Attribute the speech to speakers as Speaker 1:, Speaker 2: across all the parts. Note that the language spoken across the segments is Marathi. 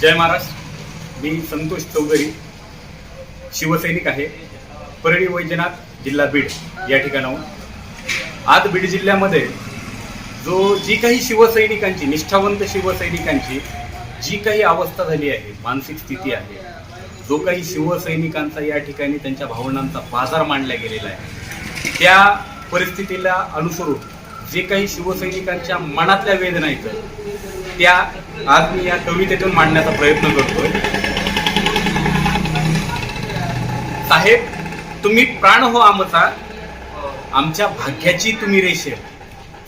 Speaker 1: जय महाराष्ट्र मी संतोष चौधरी शिवसैनिक आहे. परळी वैजनाथ जिल्हा बीड या ठिकाणाहून. आज बीड जिल्ह्यामध्ये जो जी काही शिवसैनिकांची निष्ठावंत शिवसैनिकांची जी काही अवस्था झाली आहे मानसिक स्थिती आहे जो काही शिवसैनिकांचा या ठिकाणी त्यांच्या भावनांचा बाजार मांडला गेलेला आहे त्या परिस्थितीला अनुसरून जे काही शिवसैनिकांच्या मनातल्या वेदना आहेत त्या आज मी या कवितेतून मांडण्याचा प्रयत्न करतोय. साहेब तुम्ही प्राण हो आमचा आमच्या भाग्याची तुम्ही रेष.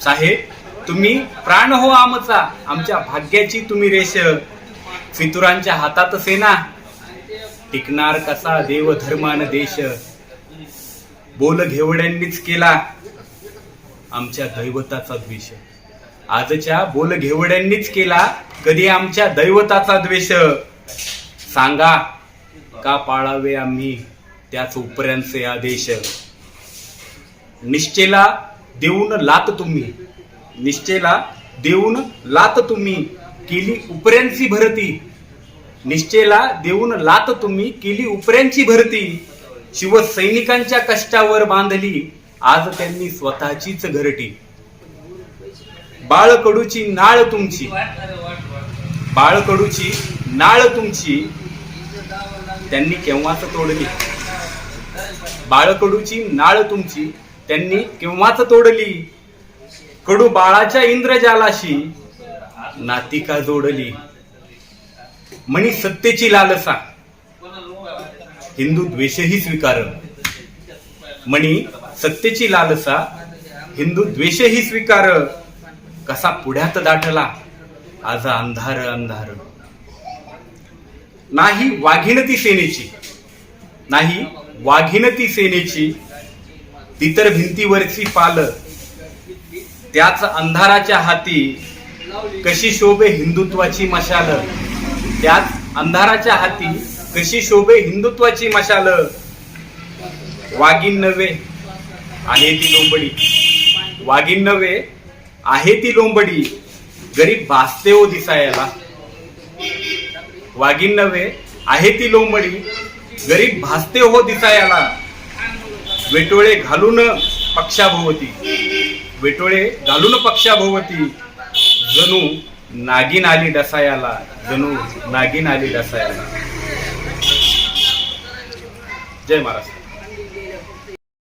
Speaker 1: साहेब तुम्ही प्राण हो आमचा आमच्या भाग्याची तुम्ही रेष. फितुरांच्या हातात सेना. टिकणार कसा देव धर्मान देश? बोल घेवड्यांनीच केला. आमच्या दैवताचा द्वेष. आजच्या बोल घेवड्यांनीच केला कधी आमच्या दैवताचा द्वेष. सांगा का पाळावे आम्ही त्याच उपऱ्यांचे आदेश? निश्चेला देऊन लात तुम्ही. निश्चेला देऊन लात तुम्ही केली उपऱ्यांची भरती. निश्चेला देऊन लात तुम्ही केली उपऱ्यांची भरती. शिवसैनिकांच्या कष्टावर बांधली आज त्यांनी स्वतःचीच घरटी. बाळकडूची नाळ तुमची. बाळकडूची नाळ तुमची. त्यांनी केव्हाच तोडली? बाळकडूची नाळ तुमची. त्यांनी केव्हाच तोडली? कडू बाळाच्या इंद्रजालाशी नातिका जोडली. म्हणी सत्तेची लालसा. हिंदू द्वेषही स्वीकार म्हणी सत्तेची लालसा हिंदू द्वेषही स्वीकार कसा पुढ्यात दाटला आज अंधार अंधार. नाही वाघिणती सेनेची नाही वाघिणती सेनेची तितर भिंतीवरची पाल त्याच अंधाराच्या हाती कशी शोभे हिंदुत्वाची मशाल त्याच अंधाराच्या हाती कशी शोभे हिंदुत्वाची मशाल वाघीण नव्हे आहे ती लोंबडी. वाघीण नव्हे आहे ती लोंबडी. गरीब भासते हो दिसायला. वाघीण नव्हे आहे ती लोंबडी. गरीब भासते हो दिसायला. वेटोळे घालून पक्षाभोवती. वेटोळे घालून पक्षाभोवती. जणू नागिन आली डसायाला जणू नागिन आली डसायाला जय महाराष्ट्र